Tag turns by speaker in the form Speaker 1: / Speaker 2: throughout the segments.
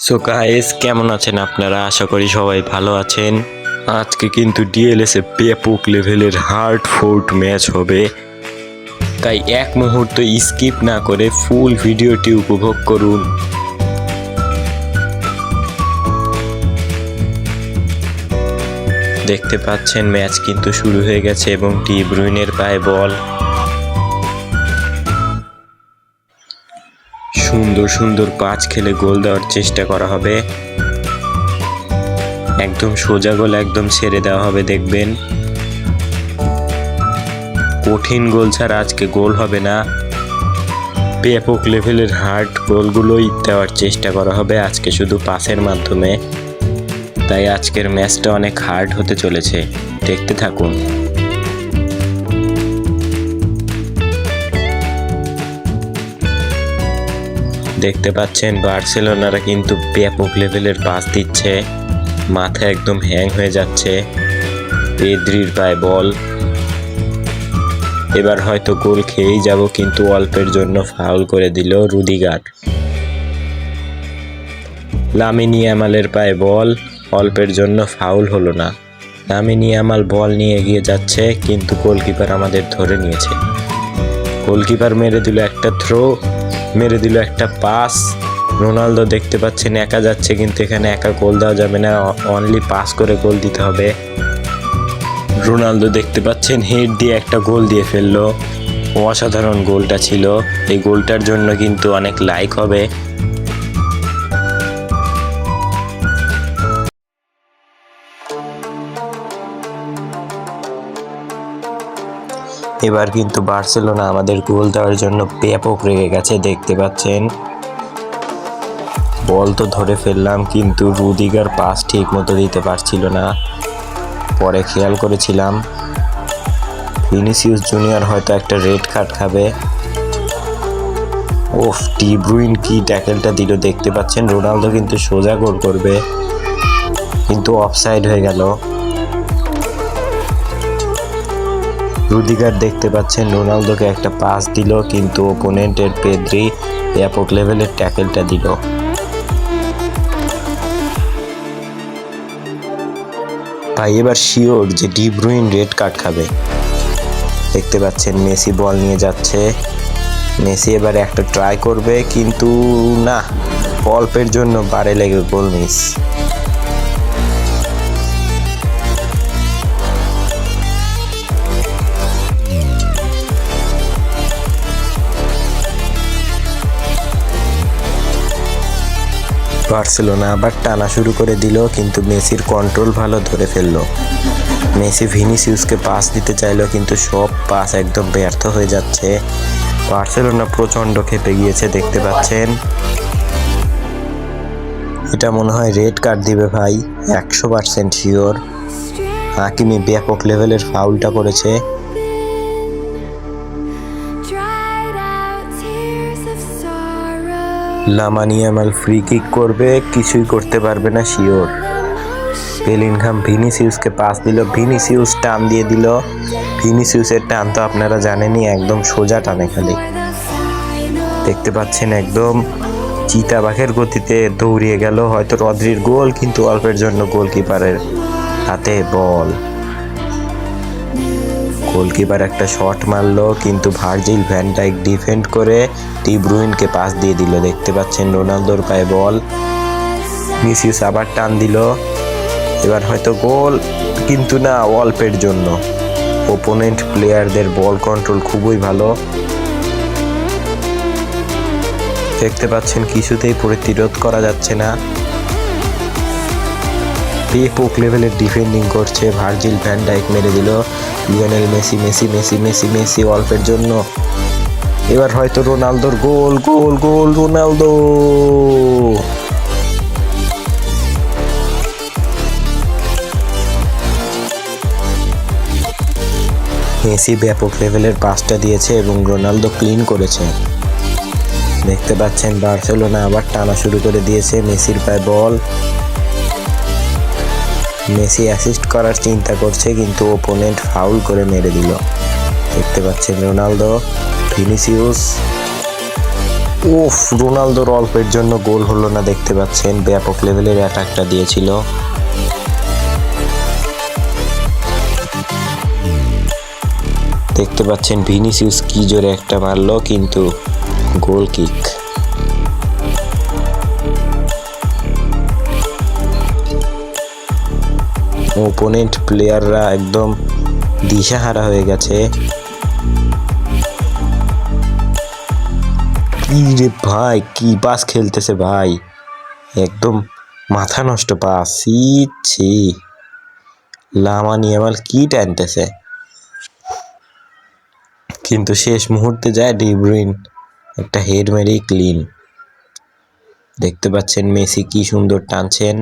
Speaker 1: So guys কেমন আছেন আপনারা? আশা করি সবাই ভালো আছেন। আজকে কিন্তু ডিএলএস ব্যাপক লেভেলের হার্ড ফোর্ট ম্যাচ হবে। তাই এক মুহূর্ত স্কিপ না করে ফুল ভিডিওটি উপভোগ করুন। দেখতে পাচ্ছেন ম্যাচ কিন্তু শুরু হয়ে গেছে এবং টি ব্রুইনের পায়ে বল সুন্দর সুন্দর পাঁচ খেলে গোল দেওয়ার চেষ্টা করা হবে। একদম সোজা গোল একদম ছেড়ে দেওয়া হবে, দেখবেন। কঠিন গোল ছাড়া আজকে গোল হবে না। ব্যাপক লেভেলের হার্ড গোলগুলোই দেওয়ার চেষ্টা করা হবে আজকে শুধু পাসের মাধ্যমে। তাই আজকের ম্যাচটা অনেক হার্ড হতে চলেছে। দেখতে থাকুন। দেখতে পাচ্ছেন, বার্সেলোনারা কিন্তু ব্যাপক লেভেলের পাস দিচ্ছে। মাথা একদম হ্যাং হয়ে যাচ্ছে। পেদ্রির পায়ে বল। এবার হয়তো গোল খেয়েই যাব, কিন্তু অল্পের জন্য ফাউল করে দিল রুদিগার। লামিনী আমালের পায়ে বল, অল্পের জন্য ফাউল হলো না। লামিনী আমাল বল নিয়ে এগিয়ে যাচ্ছে, কিন্তু গোলকিপার আমাদের ধরে নিয়েছে। গোলকিপার মেরে দিল একটা থ্রো মেরে দিল একটা পাস। রোনালদো দেখতে পাচ্ছেন, একা যাচ্ছে, কিন্তু এখানে একা গোল দেওয়া যাবে না। অনলি পাস করে গোল দিতে হবে। রোনালদো দেখতে পাচ্ছেন, হেড দিয়ে একটা গোল দিয়ে ফেলল। অসাধারণ গোলটা ছিল। এই গোলটার জন্য কিন্তু অনেক লাইক হবে। এবার কিন্তু বার্সেলোনা আমাদের গোল দেওয়ার জন্য ব্যাপক রেগে গেছে, দেখতে পাচ্ছেন। বল তো ধরে ফেললাম, কিন্তু রুদিগার পাস ঠিক মতো দিতে পারছিল না। পরে খেয়াল করেছিলাম ভিনিসিয়াস জুনিয়র হয়তো একটা রেড কার্ড খাবে। ওফ ব্রুইন কি ট্যাকেলটা দিল, দেখতে পাচ্ছেন। রোনালদো কিন্তু সোজা গোল করবে, কিন্তু অফসাইড হয়ে গেল। রুদিগার দেখতে পাচ্ছেন, রোনালদোকে একটা পাস দিল, কিন্তু ওপোনেন্টের পেদ্রি ব্যাপক লেভেলের ট্যাকেলটা দিল। ভাই, এবার শিওর যে ডি ব্রুইন রেড কার্ড খাবে। দেখতে পাচ্ছেন, মেসি বল নিয়ে যাচ্ছে। মেসি এবার একটা ট্রাই করবে, কিন্তু না অল্পের জন্য বারে লেগে গোল মিস বার্সেলোনা আবার টানা শুরু করে দিল, কিন্তু মেসির কন্ট্রোল ভালো ধরে ফেলল। মেসি ভিনিসিউসকে পাস দিতে চাইলো, কিন্তু সব পাস একদম ব্যর্থ হয়ে যাচ্ছে। বার্সেলোনা প্রচণ্ড খেপে গিয়েছে, দেখতে পাচ্ছেন। এটা মনে হয় রেড কার্ড দিবে ভাই, একশো পার্সেন্ট শিওর হাকিমি ব্যাপক লেভেলের ফাউলটা করেছে। লামানিয়ামাল ফ্রি কিক করবে, কিছুই করতে পারবে না শিওর বেলিনঘাম ভিনিসিউসকে পাস দিল, ভিনিসিউস টান দিয়ে দিল। ভিনিসিউসের টান তো আপনারা জানেনই, একদম সোজা টানে খালি। দেখতে পাচ্ছেন একদম চিতাবাঘের গতিতে দৌড়িয়ে গেল, হয়তো রদ্রির গোল, কিন্তু অল্পের জন্য গোলকিপারের হাতে বল গোলকিপার একটা শট মারলো, কিন্তু ভার্জিল ভ্যানডাইক ডিফেন্ড করে টি ব্রুইনকে পাস দিয়ে দিল। দেখতে পাচ্ছেন রোনালদোর পায়ে বল। মিসিউস আবার টান দিল। এবার হয়তো গোল, কিন্তু না, অল্পের জন্য। ওপোনেন্ট প্লেয়ারদের বল কন্ট্রোল খুবই ভালো। দেখতে পাচ্ছেন কিছুতেই প্রতিরোধ করা যাচ্ছে না। ব্যাপক লেভেলের ডিফেন্ডিং করছে ভার্জিল ভ্যান ডাইক মেরে দিল। Lionel Messi Messi Messi Messi Messi অল্পের জন্য। এবার হয়তো রোনালদোর গোল গোল গোল, রোনালদো। মেসি ব্যাপক লেভেলের পাসটা দিয়েছে এবং রোনালদো ক্লিন করেছে। দেখতে পাচ্ছেন, বার্সেলোনা আবার টানা শুরু করে দিয়েছে মেসির পায়ে বল মেসি অ্যাসিস্ট করার চিন্তা করছে, কিন্তু ওপোনেন্ট ফাউল করে মেরে দিল। দেখতে পাচ্ছেন রোনালদো, ভিনিসিউস। উফ, রোনালদোর অল্পের জন্য গোল হলো না, দেখতে পাচ্ছেন ব্যাপক লেভেলের অ্যাটাকটা দিয়েছিল। দেখতে পাচ্ছেন ভিনিসিউস কি জোরে একটা মারলো, কিন্তু গোল কিক ওপোনেন্ট প্লেয়াররা একদম দিশাহারা হয়ে গেছে। কি রে ভাই, কি পাস খেলতেছে ভাই। একদম মাথা নষ্ট পাস ছি লামানি আমার কি টানতেছে? কিন্তু শেষ মুহূর্তে যায় ডিব্রুইন একটা হেড মেরেই ক্লিন দেখতে পাচ্ছেন মেসি কি সুন্দর টানছেন।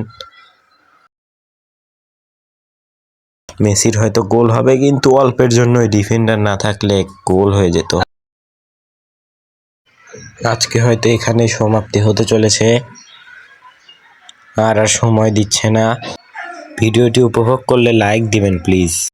Speaker 1: মেসির হয়তো গোল হবে, কিন্তু অল্পের জন্য ডিফেন্ডার না থাকলে গোল হয়ে যেত। আজকে হয়তো এখানে সমাপ্তি হতে চলেছে। আর আর সময় দিচ্ছে না। ভিডিওটি উপভোগ করলে লাইক দিবেন, প্লিজ।